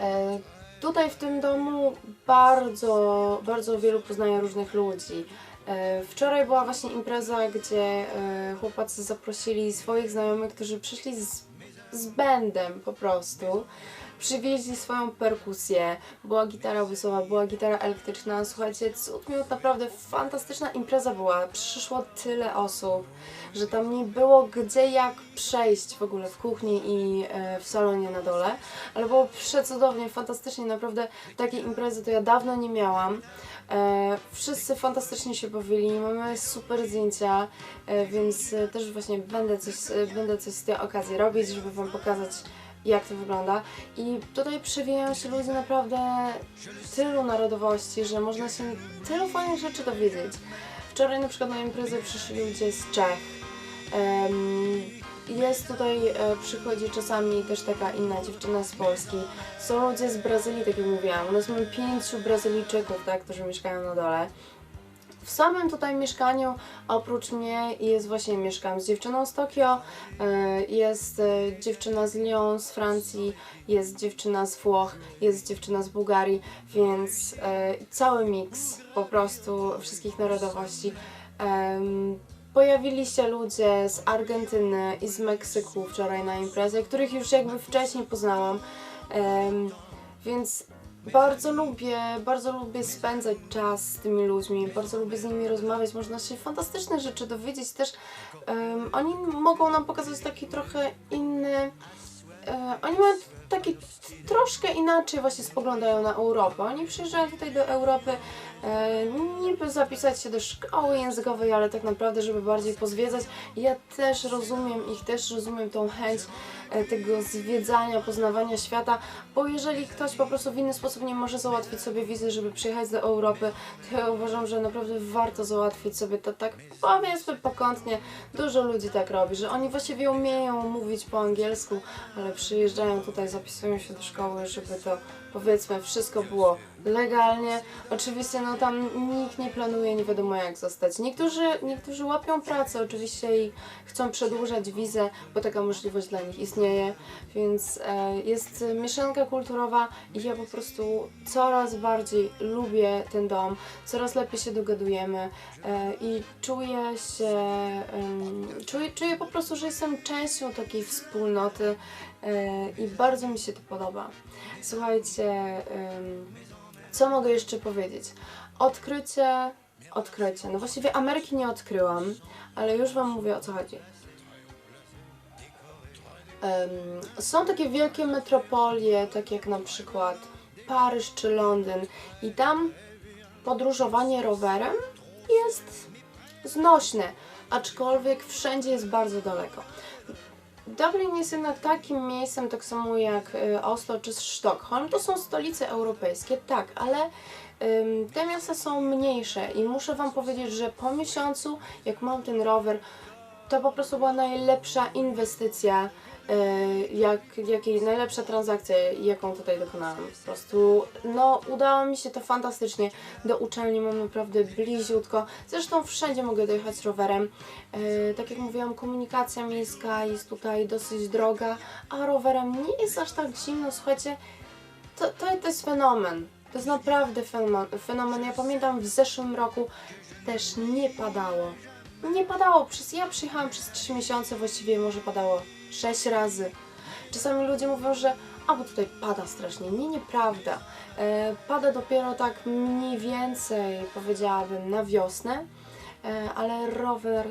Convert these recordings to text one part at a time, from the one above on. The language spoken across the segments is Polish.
E, Tutaj w tym domu bardzo, bardzo wielu poznaję różnych ludzi. E, Wczoraj była właśnie impreza, gdzie e, chłopacy zaprosili swoich znajomych, którzy przyszli z, z bandem po prostu. Przywieźli swoją perkusję, była gitara głosowa, była gitara elektryczna. Słuchajcie, cud miód, naprawdę fantastyczna impreza była. Przyszło tyle osób, że tam nie było gdzie jak przejść w ogóle w kuchni i e, w salonie na dole. Ale było przecudownie, fantastycznie, naprawdę takiej imprezy to ja dawno nie miałam. E, wszyscy fantastycznie się bawili, mamy super zdjęcia, e, więc też właśnie będę coś, będę coś z tej okazji robić, żeby Wam pokazać jak to wygląda. I tutaj przewijają się ludzie naprawdę tylu narodowości, że można się tylu fajnych rzeczy dowiedzieć. Wczoraj na przykład na imprezę przyszli ludzie z Czech. Jest tutaj, e, przychodzi czasami też taka inna dziewczyna z Polski. Są ludzie z Brazylii, tak jak mówiłam. U nas mamy pięciu Brazylijczyków, tak, którzy mieszkają na dole. W samym tutaj mieszkaniu, oprócz mnie, jest właśnie, mieszkam z dziewczyną z Tokio, e, jest e, dziewczyna z Lyon, z Francji, jest dziewczyna z Włoch, jest dziewczyna z Bułgarii, więc e, cały miks po prostu wszystkich narodowości. Pojawili się ludzie z Argentyny i z Meksyku wczoraj na imprezie, których już jakby wcześniej poznałam. Więc bardzo lubię, bardzo lubię spędzać czas z tymi ludźmi, bardzo lubię z nimi rozmawiać, można się fantastyczne rzeczy dowiedzieć też. em, oni mogą nam pokazać taki trochę inny. E, oni mają taki troszkę inaczej właśnie spoglądają na Europę. Oni przyjeżdżają tutaj do Europy e, niby zapisać się do szkoły językowej, ale tak naprawdę, żeby bardziej pozwiedzać. Ja też rozumiem ich, też rozumiem tą chęć tego zwiedzania, poznawania świata, bo jeżeli ktoś po prostu w inny sposób nie może załatwić sobie wizy, żeby przyjechać do Europy, to ja uważam, że naprawdę warto załatwić sobie to tak powiedzmy pokątnie. Dużo ludzi tak robi, że oni właściwie umieją mówić po angielsku, ale przyjeżdżają tutaj, zapisują się do szkoły, żeby to powiedzmy wszystko było legalnie. Oczywiście no tam nikt nie planuje nie wiadomo jak zostać. Niektórzy, niektórzy łapią pracę oczywiście i chcą przedłużać wizę, bo taka możliwość dla nich istnieje, więc e, jest mieszanka kulturowa i ja po prostu coraz bardziej lubię ten dom, coraz lepiej się dogadujemy e, i czuję się, em, czuję, czuję po prostu, że jestem częścią takiej wspólnoty e, i bardzo mi się to podoba. Słuchajcie, em, co mogę jeszcze powiedzieć? Odkrycie, odkrycie. No właściwie Ameryki nie odkryłam, ale już Wam mówię o co chodzi. Em, są takie wielkie metropolie, takie jak na przykład Paryż czy Londyn i tam podróżowanie rowerem jest znośne, aczkolwiek wszędzie jest bardzo daleko. Dublin jest jednak takim miejscem, tak samo jak y, Oslo czy Sztokholm. To są stolice europejskie, tak, ale te miasta są mniejsze i muszę Wam powiedzieć, że po miesiącu, jak mam ten rower, to po prostu była najlepsza inwestycja, jak, jakiej, najlepsza transakcja, jaką tutaj dokonałam. Po prostu, no, udało mi się to fantastycznie. Do uczelni mam naprawdę bliziutko. Zresztą wszędzie mogę dojechać rowerem. Y, tak jak mówiłam, komunikacja miejska jest tutaj dosyć droga, a rowerem nie jest aż tak zimno. Słuchajcie, to, to, to jest fenomen. To jest naprawdę fenomen, fenomen. Ja pamiętam w zeszłym roku też nie padało. Nie padało. Przez, ja przyjechałam przez 3 miesiące, właściwie może padało 6 razy. Czasami ludzie mówią, że a bo tutaj pada strasznie. Nie, nieprawda. E, pada dopiero tak mniej więcej, powiedziałabym, na wiosnę, e, ale rower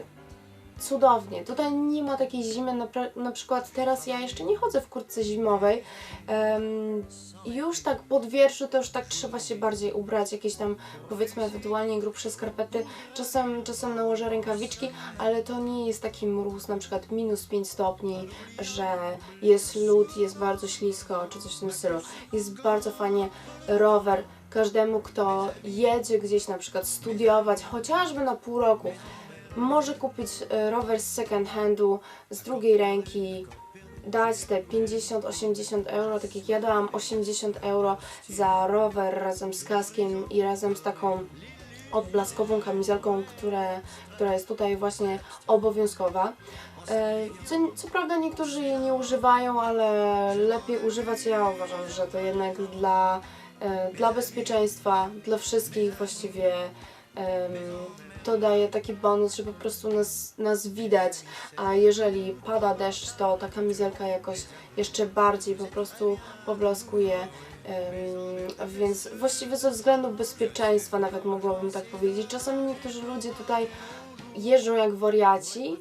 cudownie. Tutaj nie ma takiej zimy, na, na przykład teraz ja jeszcze nie chodzę w kurtce zimowej. Em, już tak pod wierszu to już tak trzeba się bardziej ubrać, jakieś tam powiedzmy ewentualnie grubsze skarpety. Czasem, czasem nałożę rękawiczki, ale to nie jest taki mróz, na przykład minus 5 stopni, że jest lód, jest bardzo ślisko, czy coś w tym stylu. Jest bardzo fajnie rower. Każdemu, kto jedzie gdzieś na przykład studiować, chociażby na pół roku, może kupić e, rower z second handu, z drugiej ręki, dać te 50-80 euro, tak jak ja dałam 80 euro za rower razem z kaskiem i razem z taką odblaskową kamizelką, które, która jest tutaj właśnie obowiązkowa. E, Co, co prawda niektórzy jej nie używają, ale lepiej używać. Ja uważam, że to jednak dla, e, dla bezpieczeństwa, dla wszystkich właściwie to daje taki bonus, że po prostu nas, nas widać, a jeżeli pada deszcz, to ta kamizelka jakoś jeszcze bardziej po prostu poblaskuje. Em, więc właściwie ze względu bezpieczeństwa nawet mogłabym tak powiedzieć. Czasami niektórzy ludzie tutaj jeżdżą jak wariaci.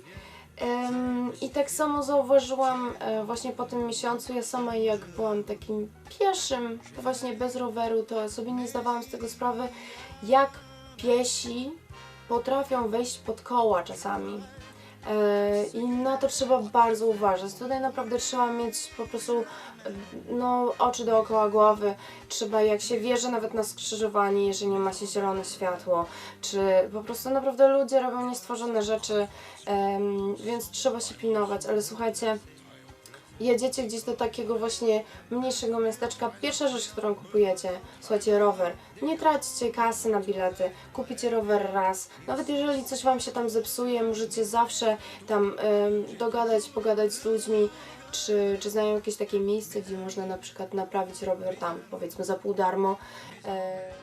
I tak samo zauważyłam e, właśnie po tym miesiącu, ja sama jak byłam takim pieszym, właśnie bez roweru, to sobie nie zdawałam z tego sprawy, jak piesi potrafią wejść pod koła czasami. E, I na to trzeba bardzo uważać. Tutaj naprawdę trzeba mieć po prostu e, no, oczy dookoła głowy. Trzeba, jak się wierzy nawet na skrzyżowanie, jeżeli nie ma się zielone światło, czy po prostu naprawdę ludzie robią niestworzone rzeczy, więc trzeba się pilnować. Ale słuchajcie, jedziecie gdzieś do takiego właśnie mniejszego miasteczka, pierwsza rzecz, którą kupujecie, słuchajcie, rower. Nie traćcie kasy na bilety, kupicie rower raz. Nawet jeżeli coś Wam się tam zepsuje, możecie zawsze tam em, dogadać, pogadać z ludźmi, czy, czy znają jakieś takie miejsce, gdzie można na przykład naprawić rower tam, powiedzmy, za pół darmo. E,